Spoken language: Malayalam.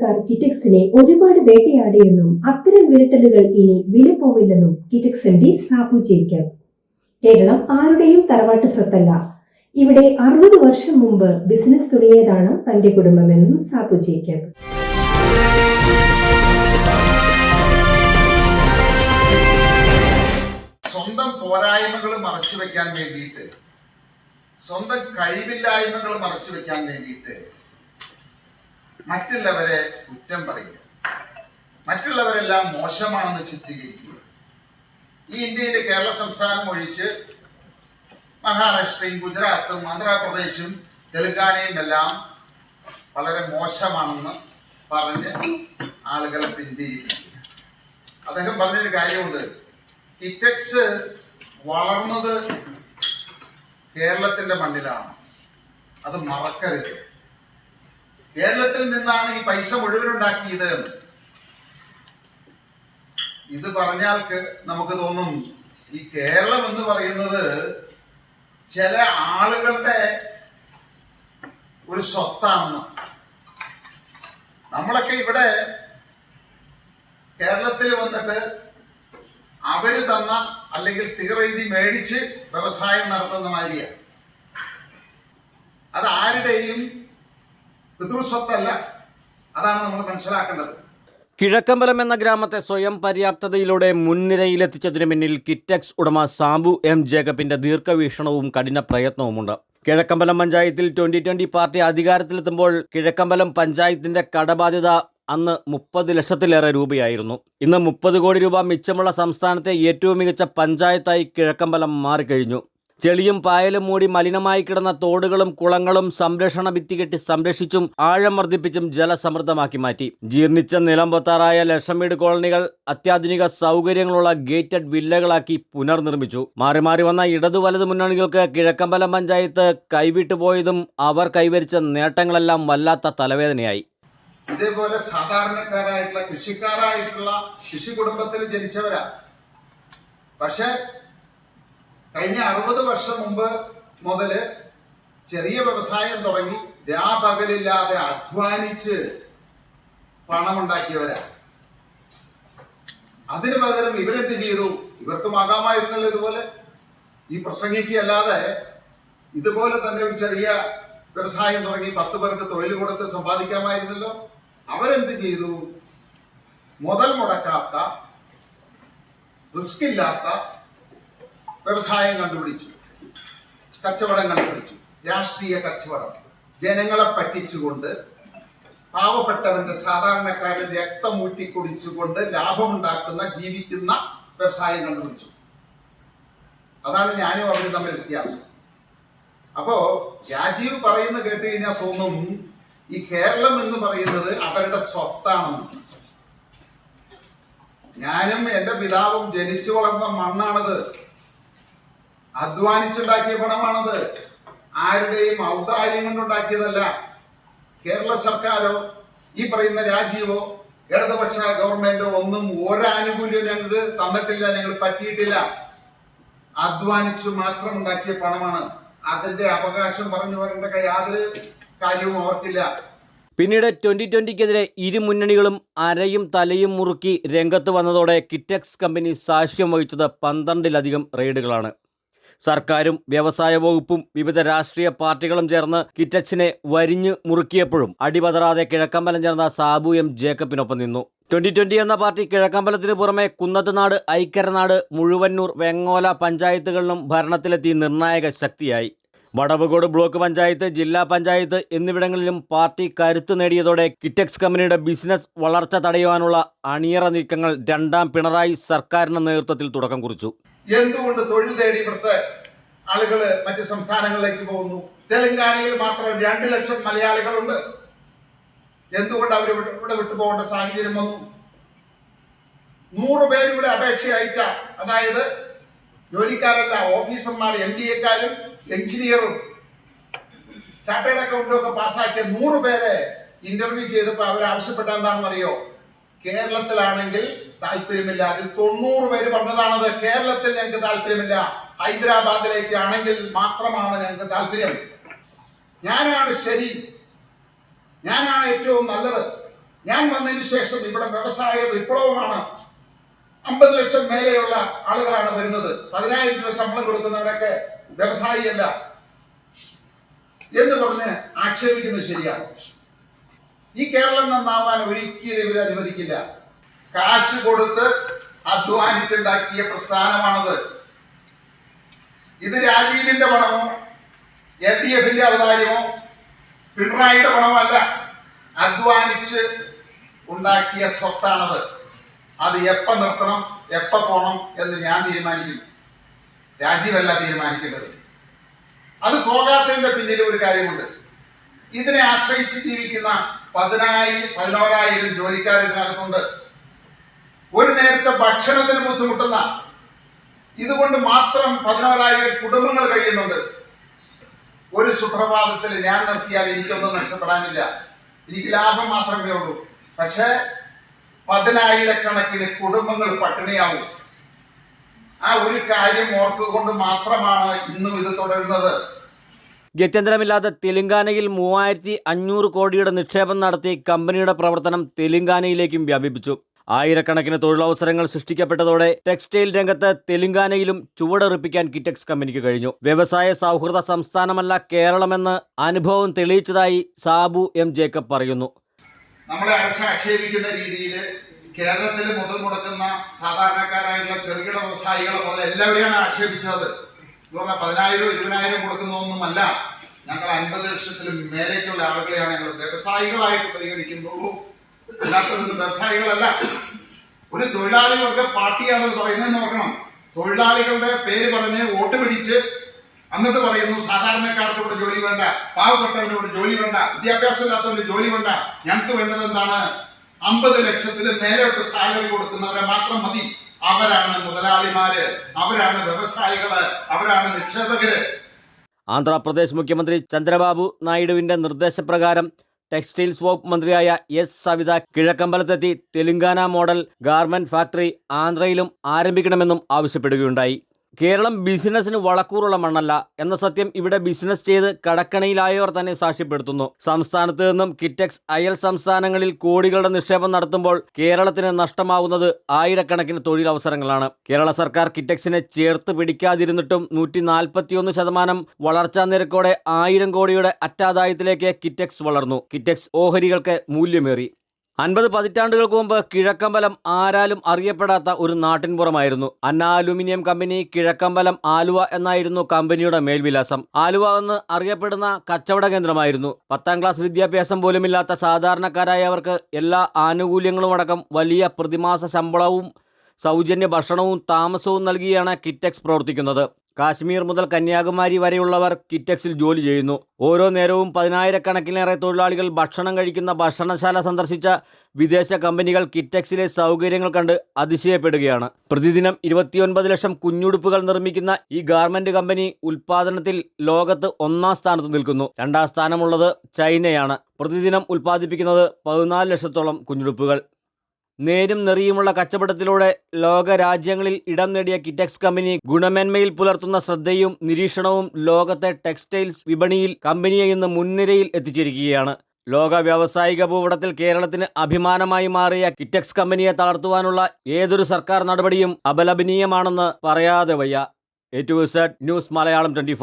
സർക്കാർ കിറ്റക്സിനെ ഒരുപാട് വേട്ടയാടിയെന്നും അത്തരം വിരട്ടലുകൾ ഇനി വില പോവില്ലെന്നും കിറ്റക്സ് എം ഡി സാബു കേരളം ആരുടെയും തറവാട്ട് സ്വത്തല്ല. ഇവിടെ അറുപത് വർഷം മുമ്പ് ബിസിനസ് തുടങ്ങിയതാണ് തന്റെ കുടുംബമെന്നും സാബു ജേക്കബ് സ്വന്തം പോരായ്മകൾ മറച്ചു വെക്കാൻ വേണ്ടിയിട്ട് സ്വന്തം കഴിവില്ലായ്മകൾ മറച്ചു വെക്കാൻ വേണ്ടിയിട്ട് മറ്റുള്ളവരെ കുറ്റം പറയുക. മറ്റുള്ളവരെല്ലാം മോശമാണെന്ന് ചിത്രീകരിക്കുക. ഈ ഇന്ത്യയിലെ കേരള സംസ്ഥാനം ഒഴിച്ച് മഹാരാഷ്ട്രയും ഗുജറാത്തും ആന്ധ്രാപ്രദേശും തെലുങ്കാനയും എല്ലാം വളരെ മോശമാണെന്ന് പറഞ്ഞ് ആളുകളെ പിന്തിരിപ്പിക്കുക. അദ്ദേഹം പറഞ്ഞൊരു കാര്യമുണ്ട്. കിറ്റക്സ് വളർന്നത് കേരളത്തിന്റെ മണ്ണിലാണ്. അത് മറക്കരുത്. കേരളത്തിൽ നിന്നാണ് ഈ പൈസ മുഴുവൻ ഉണ്ടാക്കിയത് എന്ന്. ഇത് പറഞ്ഞാൽ നമുക്ക് തോന്നും ഈ കേരളം എന്ന് പറയുന്നത് ചില ആളുകളുടെ ഒരു സ്വത്താണെന്ന് നമ്മളൊക്കെ ഇവിടെ കേരളത്തിൽ വന്നിട്ട് അവർ തന്ന അല്ലെങ്കിൽ തീറെഴുതി മേടിച്ച് വ്യവസായം നടത്തുന്ന മാതിരിയാണ് അത് ആരുടെയും പിതൃസ്വത്തല്ല അതാണ് നമ്മൾ മനസ്സിലാക്കേണ്ടത്. കിഴക്കമ്പലം എന്ന ഗ്രാമത്തെ സ്വയം പര്യാപ്തതയിലൂടെ മുൻനിരയിലെത്തിച്ചതിന് പിന്നിൽ കിറ്റക്സ് ഉടമ സാബു എം ജേക്കബിന്റെ ദീർഘവീക്ഷണവും കഠിന പ്രയത്നവുമുണ്ട്. കിഴക്കമ്പലം പഞ്ചായത്തിൽ ട്വന്റി ട്വന്റി പാർട്ടി അധികാരത്തിലെത്തുമ്പോൾ കിഴക്കമ്പലം പഞ്ചായത്തിന്റെ കടബാധ്യത അന്ന് മുപ്പത് ലക്ഷത്തിലേറെ രൂപയായിരുന്നു. ഇന്ന് മുപ്പത് കോടി രൂപ മിച്ചമുള്ള സംസ്ഥാനത്തെ ഏറ്റവും മികച്ച പഞ്ചായത്തായി കിഴക്കമ്പലം മാറിക്കഴിഞ്ഞു. ചെളിയും പായലും മൂടി മലിനമായി കിടന്ന തോടുകളും കുളങ്ങളും സംരക്ഷണ ഭിത്തി കെട്ടി സംരക്ഷിച്ചും ആഴം വർദ്ധിപ്പിച്ചും ജലസമൃദ്ധമാക്കി മാറ്റി. ജീർണിച്ച നിലംപൊത്താറായ ലക്ഷംവീട് കോളനികൾ അത്യാധുനിക സൗകര്യങ്ങളുള്ള ഗേറ്റഡ് വില്ലകളാക്കി പുനർനിർമ്മിച്ചു. മാറി മാറി വന്ന ഇടതു വലതു മുന്നണികൾക്ക് കിഴക്കമ്പലം പഞ്ചായത്ത് കൈവിട്ടുപോയതും അവർ കൈവരിച്ച നേട്ടങ്ങളെല്ലാം വല്ലാത്ത തലവേദനയായി. ഇതേപോലെ സാധാരണക്കാരായിട്ടുള്ള കൃഷിക്കാരായിട്ടുള്ള കൃഷി കുടുംബത്തിൽ ജനിച്ചവരാ. പക്ഷെ കഴിഞ്ഞ അറുപത് വർഷം മുമ്പ് മുതൽ ചെറിയ വ്യവസായം തുടങ്ങി രാപകലില്ലാതെ അധ്വാനിച്ച് പണമുണ്ടാക്കിയവരാ. അതിനു പകരം ഇവരെന്ത് ചെയ്തു? ഇവർക്കും ആകാമായിരുന്നല്ലോ ഇതുപോലെ. ഈ പ്രസംഗിക്കല്ലാതെ ഇതുപോലെ തന്നെ ഒരു ചെറിയ വ്യവസായം തുടങ്ങി പത്ത് പേർക്ക് തൊഴിൽ കൊടുത്ത് സമ്പാദിക്കാമായിരുന്നല്ലോ. അവരെന്ത് ചെയ്തു? മുതൽ മുടക്കാത്ത റിസ്ക് ഇല്ലാത്ത വ്യവസായം കണ്ടുപിടിച്ചു. കച്ചവടം കണ്ടുപിടിച്ചു. രാഷ്ട്രീയ കച്ചവടം. ജനങ്ങളെ പറ്റിച്ചുകൊണ്ട് പാവപ്പെട്ടവന്റെ സാധാരണക്കാരൻ രക്തം ഊറ്റിക്കുടിച്ചുകൊണ്ട് ലാഭമുണ്ടാക്കുന്ന ജീവിക്കുന്ന വ്യവസായം കണ്ടുപിടിച്ചു. അതാണ് ഞാനും അവരും തമ്മിൽ വ്യത്യാസം. അപ്പോ രാജീവ് പറയുന്ന കേട്ട് കഴിഞ്ഞാൽ തോന്നും ഈ കേരളം എന്ന് പറയുന്നത് അവരുടെ സ്വത്താണെന്ന്. ഞാനും എന്റെ പിതാവും ജനിച്ചു വളർന്ന മണ്ണാണത്. അധ്വാനിച്ചുണ്ടാക്കിയ പണമാണത്. ആരുടെയും ഔദാര്യം കൊണ്ടുണ്ടാക്കിയതല്ല. കേരള സർക്കാരോ ഈ പറയുന്ന രാജീവോ ഇടതുപക്ഷ ഗവൺമെന്റോ ഒന്നും ഒരാനുകൂല്യവും ഞങ്ങൾക്ക് തന്നിട്ടില്ല ഞങ്ങൾ പറ്റിയിട്ടില്ല. അധ്വാനിച്ചു മാത്രം ഉണ്ടാക്കിയ പണമാണ്. അതിന്റെ അവകാശം പറഞ്ഞു വരേണ്ട യാതൊരു കാര്യവും അവർക്കില്ല. പിന്നീട് ട്വന്റി ട്വന്റിക്കെതിരെ ഇരു മുന്നണികളും അരയും തലയും മുറുക്കി രംഗത്ത് വന്നതോടെ കിറ്റക്സ് കമ്പനി സാക്ഷ്യം വഹിച്ചത് പന്ത്രണ്ടിലധികം റെയ്ഡുകളാണ്. സർക്കാരും വ്യവസായ വകുപ്പും വിവിധ രാഷ്ട്രീയ പാർട്ടികളും ചേർന്ന് കിറ്റച്ചിനെ വരിഞ്ഞു മുറുക്കിയപ്പോഴും അടിപതറാതെ കിഴക്കമ്പലം ചേർന്ന സാബു എം ജേക്കബിനൊപ്പം നിന്നു. ട്വന്റി ട്വന്റി എന്ന പാർട്ടി കിഴക്കമ്പലത്തിന് പുറമെ കുന്നത്തുനാട് ഐക്കരനാട് മുഴുവന്നൂർ വെങ്ങോല പഞ്ചായത്തുകളിലും ഭരണത്തിലെത്തി നിർണായക ശക്തിയായി. വടവുകോട് ബ്ലോക്ക് പഞ്ചായത്ത് ജില്ലാ പഞ്ചായത്ത് എന്നിവിടങ്ങളിലും പാർട്ടി കരുത്തു നേടിയതോടെ കിറ്റക്സ് കമ്പനിയുടെ ബിസിനസ് വളർച്ച തടയുവാനുള്ള അണിയറ നീക്കങ്ങൾ രണ്ടാം പിണറായി സർക്കാരിന്റെ നേതൃത്വത്തിൽ തുടക്കം കുറിച്ചു. എന്തുകൊണ്ട് തൊഴിൽ തേടി ഇവിടുത്തെ ആളുകൾ മറ്റ് സംസ്ഥാനങ്ങളിലേക്ക് പോകുന്നു. തെലങ്കാനയിൽ മാത്രം രണ്ട് ലക്ഷം മലയാളികളുണ്ട്. എന്തുകൊണ്ട് അവർ ഇവിടെ വിട്ടുപോകേണ്ട സാഹചര്യം വന്നു? നൂറ് പേര് ഇവിടെ അപേക്ഷ അയച്ച അതായത് ജോലിക്കാരല്ല ഓഫീസർമാർ എം ഡി എക്കാരും എഞ്ചിനീയറും ചാർട്ടേഡ് അക്കൗണ്ടും ഒക്കെ പാസ്സാക്കിയ നൂറ് പേരെ ഇന്റർവ്യൂ ചെയ്തപ്പോൾ അവർ ആവശ്യപ്പെട്ട എന്താണെന്ന് അറിയോ? കേരളത്തിലാണെങ്കിൽ താല്പര്യമില്ല. അതിൽ തൊണ്ണൂറ് പേര് പറഞ്ഞതാണത്. കേരളത്തിൽ ഞങ്ങൾക്ക് താല്പര്യമില്ല. ഹൈദരാബാദിലേക്ക് ആണെങ്കിൽ മാത്രമാണ് ഞങ്ങൾക്ക് താല്പര്യം. ഞാനാണ് ശരി. ഞാനാണ് ഏറ്റവും നല്ലത്. ഞാൻ വന്നതിന് ശേഷം ഇവിടെ വ്യവസായ വിപ്ലവമാണ്. അമ്പത് ലക്ഷം മേലെയുള്ള ആളുകളാണ് വരുന്നത്. പതിനായിരം രൂപ ശമ്പളം കൊടുക്കുന്നവരൊക്കെ വ്യവസായിയല്ല. എന്ന് പറഞ്ഞ് ആക്ഷേപിക്കുന്നത് ശരിയാണ്. ഈ കേരളം നന്നാവാൻ ഒരിക്കലും ഇവർ അനുവദിക്കില്ല. കാശ് കൊടുത്ത് അധ്വാനിച്ചുണ്ടാക്കിയ പ്രസ്ഥാനമാണത്. ഇത് രാജീവിന്റെ പണമോ? എൽ ഡി എഫിന്റെ അവതാരമോ? പിണറായിയുടെ പണമല്ല. അധ്വാനിച്ച് ഉണ്ടാക്കിയ സ്വത്താണത്. അത് എപ്പ നിർത്തണം എപ്പ പോണം എന്ന് ഞാൻ തീരുമാനിക്കും രാജീവല്ല തീരുമാനിക്കേണ്ടത്. അത് പോകാത്തതിന്റെ പിന്നിൽ ഒരു കാര്യമുണ്ട്. ഇതിനെ ആശ്രയിച്ച് ജീവിക്കുന്ന പതിനായിരം പതിനോരായിരം ജോലിക്കാർ ഇതിനകത്തുണ്ട്. ഒരു നേരത്തെ ഭക്ഷണത്തിന് ബുദ്ധിമുട്ടുന്ന ഇതുകൊണ്ട് മാത്രം പതിനാലായിരം കുടുംബങ്ങൾ കഴിയുന്നുണ്ട്. ഒരു സുപ്രഭാതത്തിൽ ഞാൻ നിർത്തിയാൽ എനിക്കൊന്നും മെച്ചപ്പെടാനില്ല എനിക്ക് ലാഭം മാത്രമേ ഉള്ളൂ. പക്ഷേ പതിനായിരക്കണക്കിന് കുടുംബങ്ങൾ പട്ടിണിയാവും. ആ ഒരു കാര്യം ഓർത്തുകൊണ്ട് മാത്രമാണ് ഇന്നും ഇത് തുടരുന്നത്. ഗത്യന്തരമില്ലാതെ തെലങ്കാനയിൽ മൂവായിരത്തി അഞ്ഞൂറ് കോടിയുടെ നിക്ഷേപം നടത്തി കമ്പനിയുടെ പ്രവർത്തനം തെലുങ്കാനയിലേക്കും വ്യാപിപ്പിച്ചു. ആയിരക്കണക്കിന് തൊഴിലവസരങ്ങൾ സൃഷ്ടിക്കപ്പെട്ടതോടെ ടെക്സ്റ്റൈൽ രംഗത്ത് തെലുങ്കാനയിലും ചുവടെറിപ്പിക്കാൻ കിറ്റക്സ് കമ്പനിക്ക് കഴിഞ്ഞു. വ്യവസായ സൗഹൃദ സംസ്ഥാനമല്ല കേരളമെന്ന് അനുഭവം തെളിയിച്ചതായി സാബു എം ജേക്കബ് പറയുന്നു. നമ്മളെ അടച്ചാക്ഷേപിക്കുന്ന രീതിയിൽ കേരളത്തിൽ മുതൽ മുടക്കുന്ന സാധാരണക്കാരായിട്ടുള്ള ചെറുകിട വ്യവസായികളെ പോലെ എല്ലാവരെയാണ് ആക്ഷേപിച്ചത്. എന്ന് പറഞ്ഞാൽ പതിനായിരം ഇരുപതിനായിരം കൊടുക്കുന്നതൊന്നുമല്ല ഞങ്ങൾ അൻപത് ലക്ഷത്തിലും മേലേക്കുള്ള ആളുകളെയാണ് ഞങ്ങൾ വ്യവസായികളായിട്ട് പരിഗണിക്കുന്നുള്ളൂ. അല്ലാത്തതൊന്നും വ്യവസായികളല്ല. ഒരു തൊഴിലാളികൾക്ക് പാർട്ടിയാണ് പാർട്ടിയാണെന്ന് പറയുന്നതെന്ന് ഓർക്കണം. തൊഴിലാളികളുടെ പേര് പറഞ്ഞ് വോട്ട് പിടിച്ച് എന്നിട്ട് പറയുന്നു സാധാരണക്കാർക്ക് ജോലി വേണ്ട പാവപ്പെട്ടവന് ഒരു ജോലി വേണ്ട വിദ്യാഭ്യാസം ഇല്ലാത്തവന് ജോലി വേണ്ട ഞങ്ങൾക്ക് വേണ്ടത് എന്താണ്? അമ്പത് ലക്ഷത്തിൽ മേലോട്ട് സാലറി കൊടുക്കുന്നവരെ മാത്രം മതി. അവരാണ് മുതലാളിമാര് അവരാണ് വ്യവസായികൾ അവരാണ് നിക്ഷേപകര്. ആന്ധ്രാപ്രദേശ് മുഖ്യമന്ത്രി ചന്ദ്രബാബു നായിഡുവിന്റെ നിർദ്ദേശപ്രകാരം ടെക്സ്റ്റൈൽസ് വകുപ്പ് മന്ത്രിയായ എസ് സവിത കിഴക്കമ്പലത്തെത്തി തെലുങ്കാന മോഡൽ ഗാർമെന്റ് ഫാക്ടറി ആന്ധ്രയിലും ആരംഭിക്കണമെന്നും ആവശ്യപ്പെടുകയുണ്ടായി. കേരളം ബിസിനസ്സിന് വളക്കൂറുള്ള മണ്ണല്ല എന്ന സത്യം ഇവിടെ ബിസിനസ് ചെയ്ത് കടക്കണിയിലായവർ തന്നെ സാക്ഷ്യപ്പെടുത്തുന്നു. സംസ്ഥാനത്ത് നിന്നും കിറ്റക്സ് അയൽ സംസ്ഥാനങ്ങളിൽ കോടികളുടെ നിക്ഷേപം നടത്തുമ്പോൾ കേരളത്തിന് നഷ്ടമാവുന്നത് ആയിരക്കണക്കിന് തൊഴിലവസരങ്ങളാണ്. കേരള സർക്കാർ കിറ്റക്സിനെ ചേർത്ത് പിടിക്കാതിരുന്നിട്ടും നൂറ്റി നാൽപ്പത്തിയൊന്ന് ശതമാനം വളർച്ചാ നിരക്കോടെ ആയിരം കോടിയുടെ അറ്റാദായത്തിലേക്ക് കിറ്റക്സ് വളർന്നു. കിറ്റക്സ് ഓഹരികൾക്ക് മൂല്യമേറി. അൻപത് പതിറ്റാണ്ടുകൾക്ക് മുമ്പ് കിഴക്കമ്പലം ആരാലും അറിയപ്പെടാത്ത ഒരു നാട്ടിൻപുറമായിരുന്നു. അന്ന അലുമിനിയം കമ്പനി കിഴക്കമ്പലം ആലുവ എന്നായിരുന്നു കമ്പനിയുടെ മേൽവിലാസം. ആലുവ എന്ന് അറിയപ്പെടുന്ന കച്ചവട കേന്ദ്രമായിരുന്നു. പത്താം ക്ലാസ് വിദ്യാഭ്യാസം പോലുമില്ലാത്ത സാധാരണക്കാരായവർക്ക് എല്ലാ ആനുകൂല്യങ്ങളും അടക്കം വലിയ പ്രതിമാസ ശമ്പളവും സൗജന്യ ഭക്ഷണവും താമസവും നൽകിയാണ് കിറ്റക്സ് പ്രവർത്തിക്കുന്നത്. കാശ്മീർ മുതൽ കന്യാകുമാരി വരെയുള്ളവർ കിറ്റക്സിൽ ജോലി ചെയ്യുന്നു. ഓരോ നേരവും പതിനായിരക്കണക്കിലേറെ തൊഴിലാളികൾ ഭക്ഷണം കഴിക്കുന്ന ഭക്ഷണശാല സന്ദർശിച്ച വിദേശ കമ്പനികൾ കിറ്റക്സിലെ സൗകര്യങ്ങൾ കണ്ട് അതിശയപ്പെടുകയാണ്. പ്രതിദിനം ഇരുപത്തിയൊൻപത് ലക്ഷം കുഞ്ഞുടുപ്പുകൾ നിർമ്മിക്കുന്ന ഈ ഗാർമെന്റ് കമ്പനി ഉൽപാദനത്തിൽ ലോകത്ത് ഒന്നാം സ്ഥാനത്ത് നിൽക്കുന്നു. രണ്ടാം സ്ഥാനമുള്ളത് ചൈനയാണ്. പ്രതിദിനം ഉൽപ്പാദിപ്പിക്കുന്നത് പതിനാല് ലക്ഷത്തോളം കുഞ്ഞുടുപ്പുകൾ. നേരും നെറിയുമുള്ള കച്ചവടത്തിലൂടെ ലോകരാജ്യങ്ങളിൽ ഇടം നേടിയ കിറ്റക്സ് കമ്പനി ഗുണമേന്മയിൽ പുലർത്തുന്ന ശ്രദ്ധയും നിരീക്ഷണവും ലോകത്തെ ടെക്സ്റ്റൈൽസ് വിപണിയിൽ കമ്പനിയെ ഇന്ന് മുൻനിരയിൽ എത്തിച്ചിരിക്കുകയാണ് ലോക വ്യാവസായിക ഭൂപടത്തിൽ കേരളത്തിന് അഭിമാനമായി മാറിയ കിറ്റക്സ് കമ്പനിയെ തളർത്തുവാനുള്ള ഏതൊരു സർക്കാർ നടപടിയും അപലപനീയമാണെന്ന് പറയാതെ വയ്യ. A to Z news Malayalam twenty